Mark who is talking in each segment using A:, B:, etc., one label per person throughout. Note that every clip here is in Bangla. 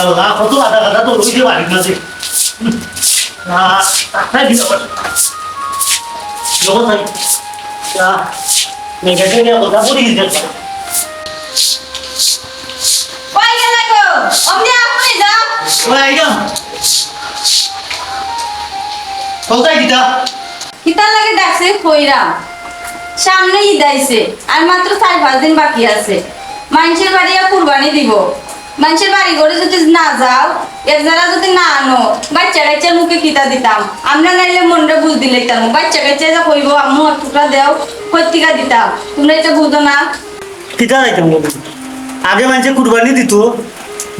A: আল্লাহ কত আধা গাদা তো কথা বলি কোথায়
B: কিতার লাগে ডাকছে সামনে ঈদ আইছে আর মাত্র চার পাঁচ দিন বাকি আছে। মানুষের বাড়ি কুরবানি দিব। মানুষের বাড়ি করে যদি না যাও এর যারা যদি না আনো, বাচ্চা কাচ্চার মুখে কিতা দিতাম? আমরা নাইলে মনটা বুঝ দিলে দিতাম বাচ্চা কাচ্চা যা কইব, আম্মু টুকরা দেও কর্তিকা দিতাম? তোমরা এটা বুঝো না।
A: কিতা বলি আগে মানুষে কুরবানি দিত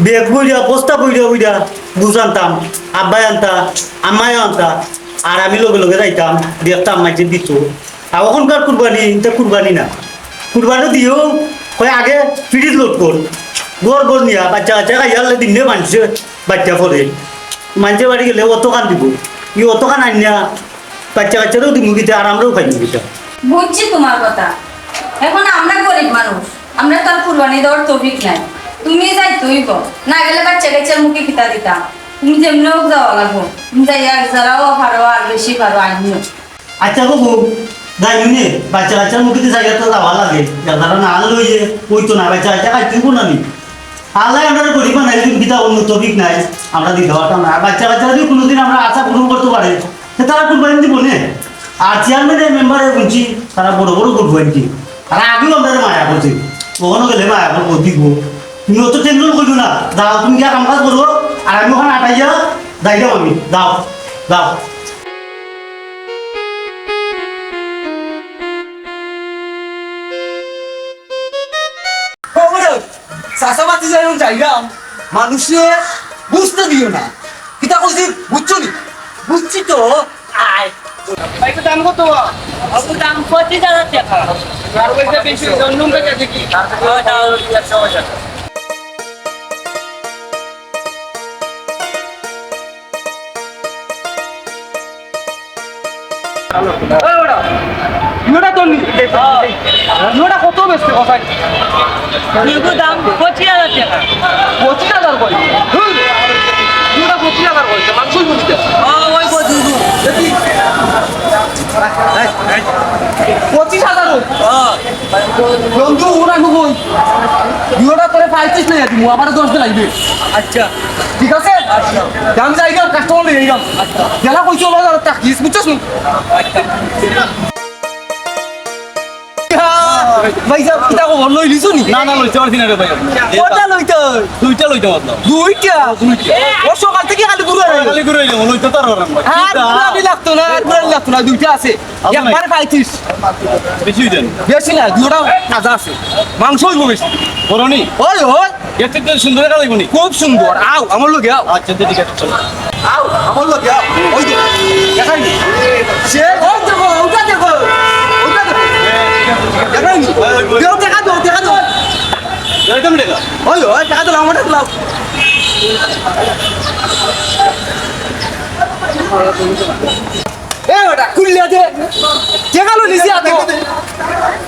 A: বেগ বইরা বস্তা বইরা বইরা বুঝ আনতাম, আব্বাই আনতা আম্মাই আনতা, আর আমি লগে লগে যাইতাম দেখতাম মাঝে দিত। আর ওখানকার কুরবানি কুরবানি না। কুরবানি দিও কয় আগে ফ্রিজ লোড কর। গড় গড় নিয়া বাচ্চা কাচ্চা খাইয়ালে দিনে মানুষে বাচ্চা পড়ে। মানুষের বাড়ি গেলে অত কান দিব। ই অত কান আনিয়া বাচ্চা কাচ্চারও দিব গিতা আর আমরাও খাই গিতা
B: বুঝছি তোমার কথা। এখন আমরা গরিব মানুষ আমরা তো আর কুরবানি দেওয়ার তৌফিক নাই। তুমি যাই তুই না গেলে বাচ্চা কাচ্চার মুখে কিতা দিতাম তুমি যেমনি হোক যাওয়া লাগবো। তুমি যাই এক যারাও পারো আর বেশি পারো আনিও
A: আচ্ছা বাবু যাই নে বাচ্চা কাচ্চার মুখে জায়গা তো যাওয়া লাগে। যারা না আনলো ওই তো না বাচ্চা কাচ্চা খাইতে না নি। আল্লাহ আমরা গরিব নাই কিতা অন্য টপিক নাই, আমরা দিতে পারতাম না। বাচ্চা কাচ্চা যদি কোনোদিন আমরা আশা পূরণ করতে পারে তারা কুরবানি দিব নে আর চেয়ারম্যানের মেম্বারে বলছি, তারা বড় বড় কুরবানি কি তারা আগেও আমরা মায়া করছে। কখনো গেলে মায়া করব দিব তুমি অত টেনশন করছ না। দাও, তুমি গিয়া কাম কাজ করব। আর আমি ওখানে আটাই যা যাই যাও আমি। দাও যাও
C: চাষাবাতি যেমন চাইলাম মানুষে বুঝতে দিও না। কিতা কইছি বুঝছ নি? বুঝছি তো। আয়।
D: বাইকের দাম কত? দাম পঁচিশ হাজার টাকা। আর ওইটা বেশি জন্ম বেচা দেখি। একশো হাজার
C: ইওটা তো নি ইওটা কত বেশি কথা
D: দাম পঁচিশ হাজার টাকা।
C: পঁচিশ হাজার ইওটা পঁচিশ হাজার মানুষই বুঝতে
D: পঁচিশ
C: হাজার বন্ধু ওরা কই ইওটা করে পাইছিস না তুমি আবার দশ দিন লাগবে
D: আচ্ছা।
C: ঠিক আছে? দাম কাস্টমার নিয়ে কইছো বুঝছস নি? ভাই সাহেব কিতা খবর লই লিছো নি?
E: না না লইতে পারছি না রে ভাই
C: কটা লইতো?
E: দুইটা লইতে
C: দুইটা? ও সকাল থেকে খালি পুরো
E: খালি করে যাব লইতে তো আর পারলাম
C: আর পুরানি লাগতো না আর পুরানি লাগতো না দুইটা আছে? একবারে পাইছিস।
E: বেশি দেন
C: বেশি না দুটা তাজা আছে। মাংস হইব বেশি। ওই ওই।
E: সুন্দর
C: খুব সুন্দর। আও আমার লোক আও।
E: আচ্ছা ঠিক আছে চলো।
C: আও আমার লোক আও। ওই যে দেখাই। সে ওই দেখো ওটা দেখো দেখো। দেও দেখা দাও দেখা দাও
E: একদম টাকা
C: ওই ওই দেখা দাও আমার লাভ এ ওটা কুলিয়া দে দেখা লো নিছি আতো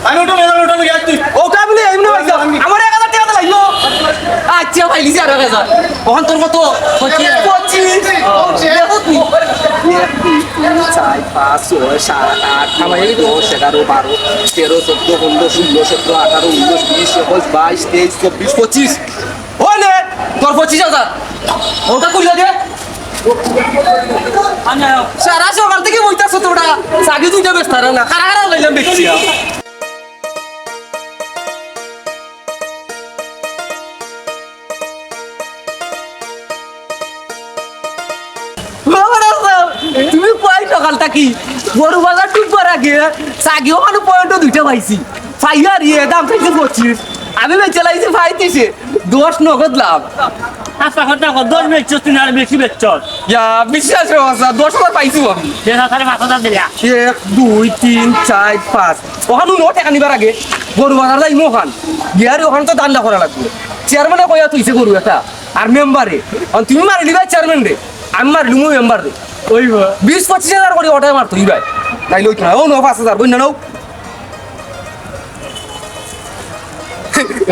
E: আমি ওটা মেলা ওটা লগে আসছি
C: ওটা বলে এমনি ভাই আমার এক হাজার। টাকা লাগল আচ্ছা ভাই আর কখন তোর কত পঁচিশ
F: চার পাঁচ ছয় সাত আট নয় দশ এগারো বারো তেরো চোদ্দ পনেরো ষোলো সতেরো আঠারো উনিশ বিশ একুশ বাইশ তেইশ চব্বিশ
C: পঁচিশ নে তোর পঁচিশ হাজার। ওটা কুলিয়া দে সারা সকাল থেকে বইতাছো তোরা চাকরি দুইটা তারা না কারা কারা লাইলাম দেখছি সকালটা কি? গরু বাজার টুকবার আগে সাগে ওখানে পয়েন্ট দুইটা পাইছি। ফাইয়ার ইয়ে দাম চাইছে পঁচিশ। আমি বেচে লাইছি ফাইতেছে দশ নগদ লাভ।
D: আচ্ছা কথা দশ বেচছ তুমি আর বেশি বেচছ।
C: ইয়া বিশ্বাস আছে দশ বার পাইছি আমি
D: দেড় হাজার পাঁচ হাজার দিলা।
C: এক দুই তিন চার পাঁচ। ওখানে নো টাকা নিবার আগে। গরু বাজার যাই ওখান গিয়ারে ওখানে তো দান্ডা করা লাগবে। চেয়ারম্যানে কইয়া তুইছে গরু এটা। আর মেম্বারে তুমি মারি দিবা চেয়ারম্যান রে। আমি মারিলি মেম্বার রে। বিশ পঁচিশ হাজার করে ওটাই মারতো ইবাই তাই লইতো না। ও নো পাঁচ হাজার বই না নাও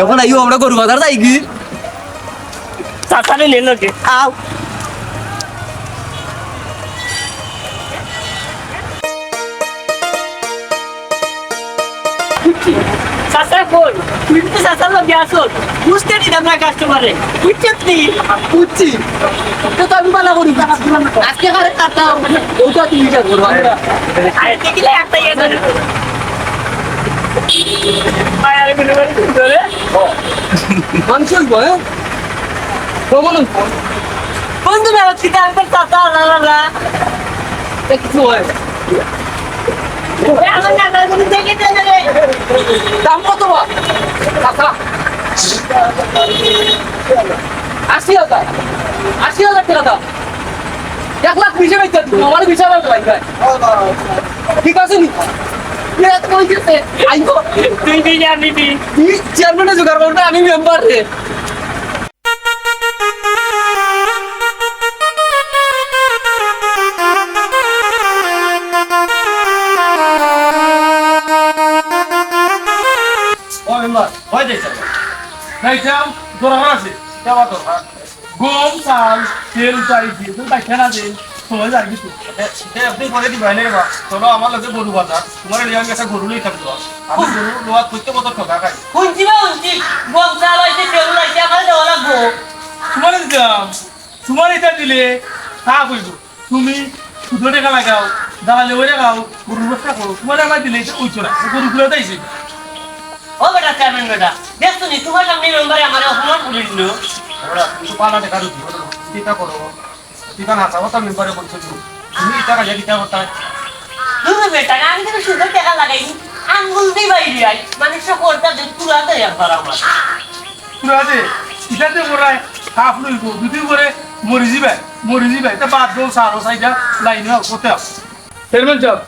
C: এখন আইও আমরা গরু বাজার যাই কি?
D: চাচারে নে লগে আও। চাচা কই? তুই তো চাচার আসল বুঝতে দিলাম না কাস্টমারে বুঝছিস নি?
C: বুঝছি। তো তো আমি মানা করি আজকে কাটা ওটা তুমি যা
D: আরে দেখিলে একটা ইয়ে ধরে। আরে বিনে
C: মানুষ হইব হ্যাঁ? প্রমাণ
D: বন্ধু মেলা থেকে আনতে চাচা লা লা লা।
C: কিছু হয়
D: ওরে আমার না করে দেখে দে রে
C: দাম কত টাকা আশি হাজার। আশি হাজার টাকা দাম এক লাখ বিশে বেচতে আমার বিশে ভাই ঠিক আছে নি?
D: আমি
C: মেম্বার রে।
E: হয় যাইছে যাইতাম দরকার আছে। যাওয়া দরকার গম চাল তেল চাইছি তুমি বাইকে না দিন সময় যাই কিছু আপনি করে দিবাই নাই বা। চলো আমার লগে গরু বাজার তোমার লিয়া গেছে গরু লই থাকতো আমি গরু লোয়া করতে মতো ঠকা খাই?
D: শুনছি বা শুনছি গম চাল হইছে তেল হইছে আমার দেওয়া লাগবো।
E: তোমার দিতাম তোমার এটা দিলে তা কইব। তুমি শুধু টাকা লাগাও দালালে ওই লাগাও গরুর ব্যবসা করো। তোমার আমার দিলে এটা কইছো না গরু গুলো তাইছে
D: ও বেটা চেয়ারম্যান বেটা দেখছ নি তোমার সামনে মেম্বারে আমার অপমান করে দিল
E: ওরা কিন্তু পালা টাকা দিতে চিন্তা করো চিন্তা না চাও তো মেম্বারে বলছো তুমি। টাকা যা দিতে পারতা
D: তুমি বেটা আমি তো সুন্দর টাকা লাগাইনি। আঙ্গুল দিয়ে বাইরে আই। মানুষ কোনটা যে তুলা দেয় একবার আমার।
E: আছে ইটাতে পড়ায় হাফ লইব দুদিন করে মরি যাবে মরি যাবে তা বাদ দো সারো সাইডা লাইন হাও করতে হাও চেয়ারম্যান সাহেব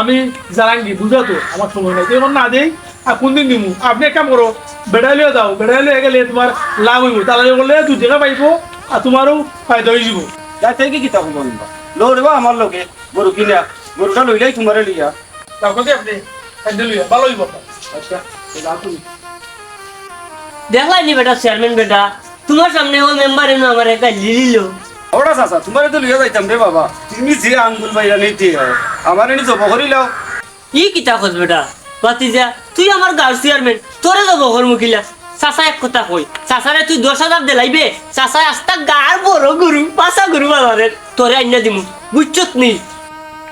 E: আমি জানাঙ্গি বুঝা তো আমার সময় নাই। এখন না দেই? আর কোন দিন দিমু? আপনি এক কাম করো বেড়াইলেও যাও বেড়াইলে গেলে তোমার লাভ হইব তাহলে বললে দু টাকা পাইবো আর তোমারও ফায়দা হয়ে যাব।
G: যাইতে কি কিতাব বলবা লো রে আমার লগে গরু কিনা। গরুটা লইলাই তোমারে লিয়া
E: তাও কথা আপনি লইয়া ভালো হইব
G: আচ্ছা তুমি।
D: দেখলাই নি বেটা চেয়ারম্যান বেটা? তোমার সামনে ও মেম্বার এনে আমার একটা লিলিল।
G: ওরা চাচা তোমারে তো লিয়া যাইতাম রে বাবা। তুমি যে আঙ্গুল বাইরা নিতে আমার এনে জব করি লাও।
D: ই কিতা খোঁজ বেটা? বাতিজা তুই আমার গাঁর চেয়ারম্যান তোরে তো বহর মুখিলা? চাচা এক কথা কই চাচারে তুই দশ হাজার দিলাইবে? চাচা আস্তা গার বড় গরু পাঁচা গরু বাজারে তোরে আইনা দিমু বুঝছত নি?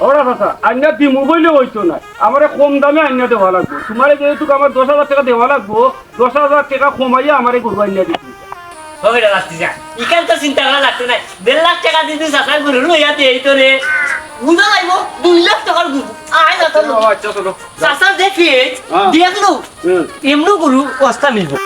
G: ওরা চাচা আইনা দি মোবাইলে হইতো না আমারে কম দামে আইনা দেওয়া লাগবো। তোমারে যেহেতু আমার দশ হাজার টাকা দেওয়া লাগবো দশ হাজার টাকা কমাইয়া আমারে গরু আইনা দিচ্ছি
D: হবে না তো চিন্তা করা লাগতে নাই। দেড় লাখ টাকা দিতে চাচা গরু লইয়া দিয়ে তোরে বুঝা লাগবো দুই লাখ টাকার গরু আয় না
G: বাবা আচ্ছা
D: দেখি
G: হ্যাঁ।
D: দেখল। এমনি গরু অস্তা মিলবো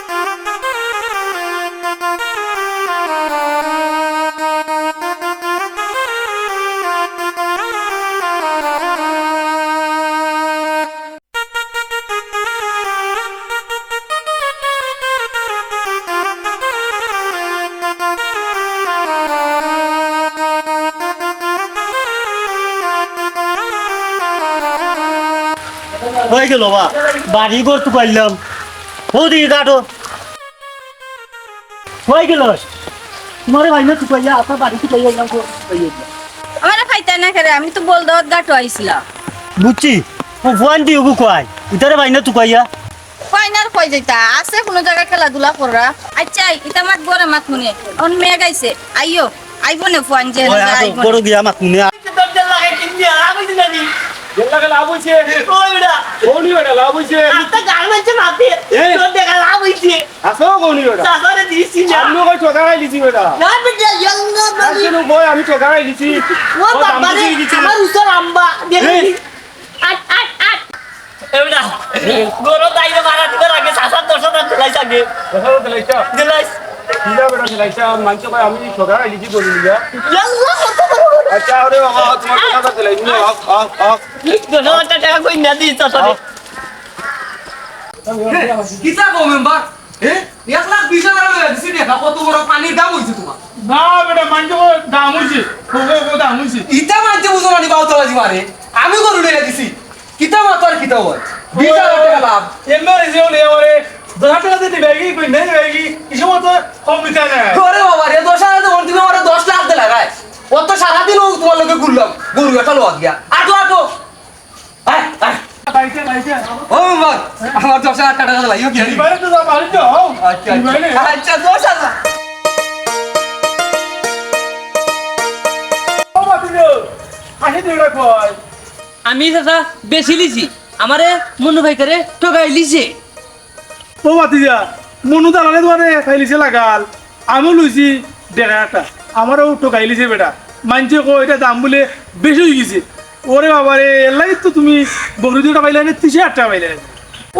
A: হয়ে গেল বা বাড়ি ঘর তো পাইলাম ও দিকে কাটো হয়ে গেল। তোমার ভাই না তুকাইয়া আপনার বাড়ি তুকাইয়া এলাম
B: আমার খাইতে না খেলে আমি তো বল দাওয়াত গাটো আইছিলাম
A: বুঝছি? ও দিয়ে ওগু কয় ইতারে ভাই না
B: ফাইনাল কই যাইতা আছে কোনো জায়গায় খেলাধুলা করা। আচ্ছা ইতা মাত বরে মাত শুনে। অন মেয়ে গাইছে আইও আইবো নে ফুয়ান যে আইবো
A: বড় গিয়া মাত
D: আমি
G: লাগে লাভ হইছে
D: আস্তা গাল মারছে মাতে
G: এই।
D: তোর দেখা লাভ হইছে
G: আসো কৌনি বেটা
D: চাচারে দিছি না
G: আমি কই ঠকা খাই দিছি বেটা
D: না বেটা ইয়াল্লা বাড়ি
G: আসলে কই আমি
D: ও
G: ও দাম
D: বাবা রে। আমার উসর আম্বা দেখি আট আট আট এবড়া গরো দাইরে মারা দিবার আগে চাচার দশ দিলাইছ আগে
G: দেখা তো
D: দিলাইছ
G: দিলা বেটা লাইছা মানছে কই আমি ঠকা দিছি বলি
D: বড় গরু।
G: আচ্ছা আরে বাবা তোমার কথা দিলাই নি আপ আপ আপ
D: দশ হাজার টাকা কই না দিস চাচারে
C: কিতা কো মেম্বার? হ্যাঁ এক লাখ বিশ হাজার লইয়া দিছি দেখা কত বড় পানির দাম হইছে তোমার।
E: না বেটা মানছে দাম হইছে। কোকো কো দাম হইছে।
C: ইটা মানতে বুঝো না বাউতা বাজি মারে আমি গরু লইয়া দিছি। কিতা মাতো আর কিতা হয় বিশ হাজার টাকা লাভ।
E: এমবার এসে হলে এবারে দশ হাজার টাকা দিয়ে দিবে কি কই নেই নেবে কি কিছু মতো কম দিতে না।
C: গরু একটা লোয়া গিয়া আটো আটো। আয় আয়। আমার দশ হাজার টাকা লাগাইও কি
E: যা
C: আচ্ছা আচ্ছা। আচ্ছা দশ হাজার।
D: আমি চাচা বেশি লিছি। আমারে মনু ভাইকারে ঠকাই লিছে।
E: ও বাতিজা মনু দালালে তোমারে খাইলিছে লাগাল। আমিও লইছি দেখা একটা আমারও ঠকাইলিছে বেটা। মানছে কো এটা দাম বলে বেশি হয়ে গেছে। ওরে বাবা রে এলাই তো তুমি বকরি দুটা পাইলে না তিসে আটটা পাইলে।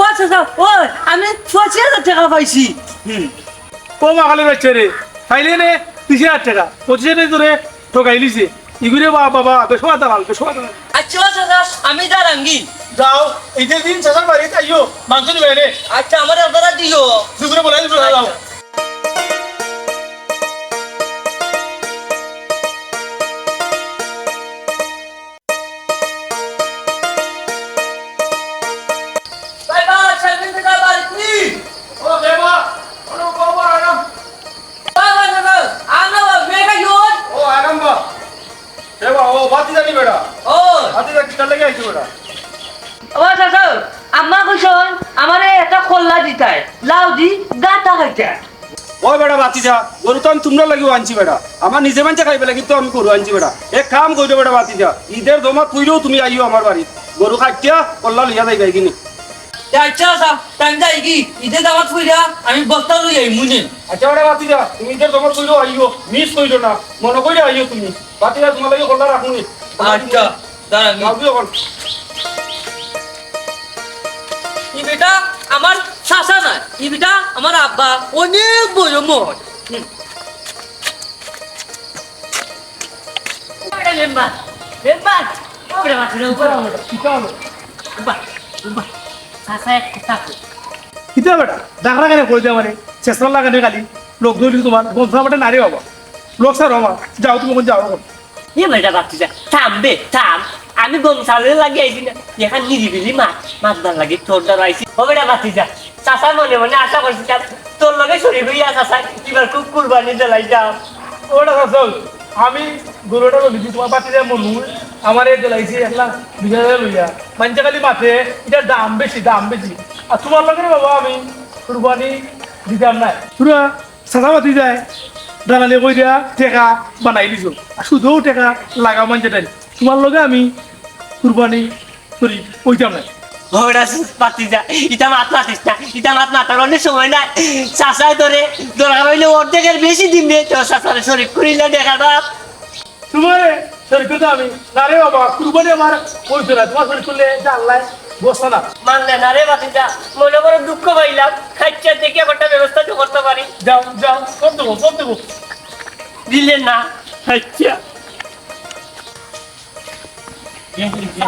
D: ও চাচা ও আমি পঁচিশ হাজার টাকা পাইছি।
E: ও মাকালে বাচ্চা রে। পাইলে নে তিসে আট টাকা। পঁচিশে নে তোরে ঠকাইলিছে ইগুরে বা বাবা বেশো দালাল বেশো দালাল।
D: আচ্ছা চাচা আমি দাঁড়াঙ্গি।
E: যাও এই যে দিন চাষার বাড়িতে আইও মাংস রে
D: আচ্ছা আমার আপনারা দিও।
E: দুপুরে বলে দিবে যাও।
D: দিতাই লাউ দি গাটা খাইতে
G: ওই বেটা বাতি যা গরু তো আমি তোমরা লাগিও আনছি বেটা আমার নিজে মানছে খাইবে কিন্তু আমি গরু আনছি বেটা এক কাম করো বেটা বাতি যা ঈদের দমা তুইলেও তুমি আইও আমার বাড়ি গরু খাইতিয়া কল্লা লিয়া যাই কিনি।
D: আচ্ছা চাচা টাইম যাই কি? ইতে দামাত কইরা আমি বস্তা লই আই মুনে
G: আচ্ছা বেটা বাতি যা তুমি ঈদের দমা তুইলেও আইও মিস কইরো না। মনে কইরে আইও তুমি। বাতি যা তোমার লাগে কল্লা রাখুনি
D: আচ্ছা ই বেটা আমার চাচা না ই বেটা আমার আব্বা। অনেক বড় মত লেম্বা লেম্বা ওরে মাথা উপর
E: কিটা হলো?
D: উবা উবা চাচা একটা থাকো
E: কিটা বেটা? ডাকরা কেন কই দে আমারে? চেষ্টা লাগানে খালি। লোক ধরি তোমার বন্ধা বেটা নারী বাবা লোক স্যার আমার যাও তুমি কোন যাও।
D: এ বেটা ভাবছি যা। থামবে থাম। আমি গম সালে লাগে আইছি না এখান নিরিবিলি মাছ। মাছ ভালো লাগে তোর দ্বারা আইছি ও বেটা ভাবছি যা। চাচা মনে মনে আশা করছি তোর লগে শরীর হইয়া চাচা, এবার খুব কুরবানি দিলাই যাও।
E: ওটা চাও আমি গরুটা লইছি তোমার যায় মনু। আমার এই দিলাইছি একলা দুই হাজার লইয়া। মানছে খালি মাঠে এটা দাম বেশি দাম বেশি। আর তোমার লগে বাবা, আমি কুরবানি দিতাম নাই পুরা সাদা বাতি যায় দালালি কই দিয়া টেকা বানাই দিছো। শুধুও টেকা লাগা মানছে তোমার লগে আমি কুরবানি করি, কইতাম নাই
D: ওরা পাতি যা ইটা মাত মাতিস না ইটা মাত মাতার অনেক সময় নাই। চাচাই ধরে দরকার হইলে অর্ধেকের বেশি দিন দে তোর চাচারে শরীর করিলে দেখা দাও
E: তোমার শরীর করতে আমি না রে বাবা কুরবানি আমার কইতো না তোমার শরীর করলে জানলাই বসতো না।
D: মানলে না রে বাতি যা মনে করে দুঃখ পাইলাম খাইচা দেখে একটা ব্যবস্থা তো করতে পারি।
E: যাও যাও কর দেবো কর দেবো
D: দিলেন না। আচ্ছা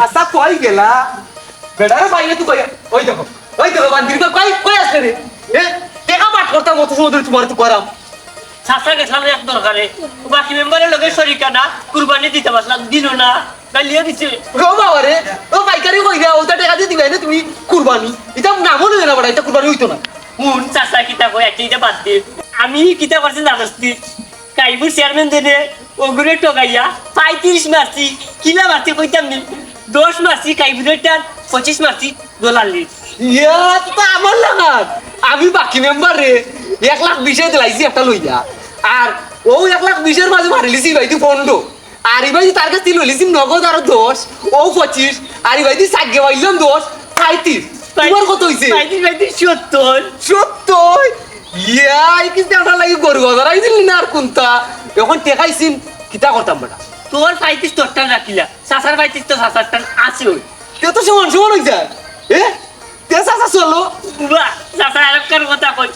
C: আচ্ছা কই গেলা? বেড়ারে বাইরে তুই কই ওই দেখো ওই দেখো বান্দির কই কই আসছে রে? এ টেকা করতাম মতো সময় তোমার তো করাম।
D: চাচা গেছিলাম এক দরকারে। বাকি মেম্বারের না কুরবানি দিতে পারলাম দিল না গালিয়ে দিছে।
C: ও বাবা রে ও পাইকারি কই গা ওটা টাকা দিয়ে দিবে না তুমি কুরবানি। এটা নামও নেবে না বড় এটা কুরবানি হইতো না।
D: কোন চাচা কিতা কই একটা ইটা বাদ দে। আমি কিতা করছি জানাস? তুই কাইবুর চেয়ারম্যান দেনে ওগুলো টকাইয়া পঁয়ত্রিশ মারছি কিলা মারছি কইতাম নি? দশ মারছি কাইবুরের টান পঁচিশ মারছি লিট
C: ইয়া তো আমার লাগাত। আমি বাকি মেম্বার রে এক লাখ বিশে দিলাইছি একটা লইয়া। আর ও এক লাখ বিশের মাঝে মারি লিছি ভাই তুই পনেরো আর ভাই তার কাছে লইলিছি নগদ আরও দশ ও পঁচিশ আর ভাই তুই সাগে পাইলাম দশ পঁয়ত্রিশ। তোমার কত হইছে?
D: পঁয়ত্রিশ পঁয়ত্রিশ সত্তর।
C: সত্যই ইয়া এই কিছু একটা লাগি গরু বাজার আইছিল না আর কোনটা? এখন টেকাইছিন কিতা করতাম বেটা?
D: তোর পঁয়ত্রিশ তোর টান রাখিলা চাচার পঁয়ত্রিশ তো টান আছে ওই।
C: তে তো সমান সমান হয়ে যায় এ? তে চাচা চলো।
D: চাচা আরেকটার কথা কই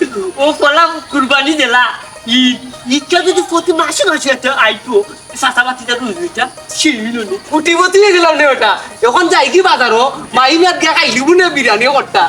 D: ও কলা কুরবানি দিলা। ঈদ ঈদটা যদি প্রতি মাসে মাসে একটা আইতো চাচা বাতিটা রুইটা ছিল না।
C: উঠিব তুই গেলাম রে ওটা। এখন যাই কি বাজারও মাই মেয়াদ গিয়া খাইলিব না বিরিয়ানি করতা।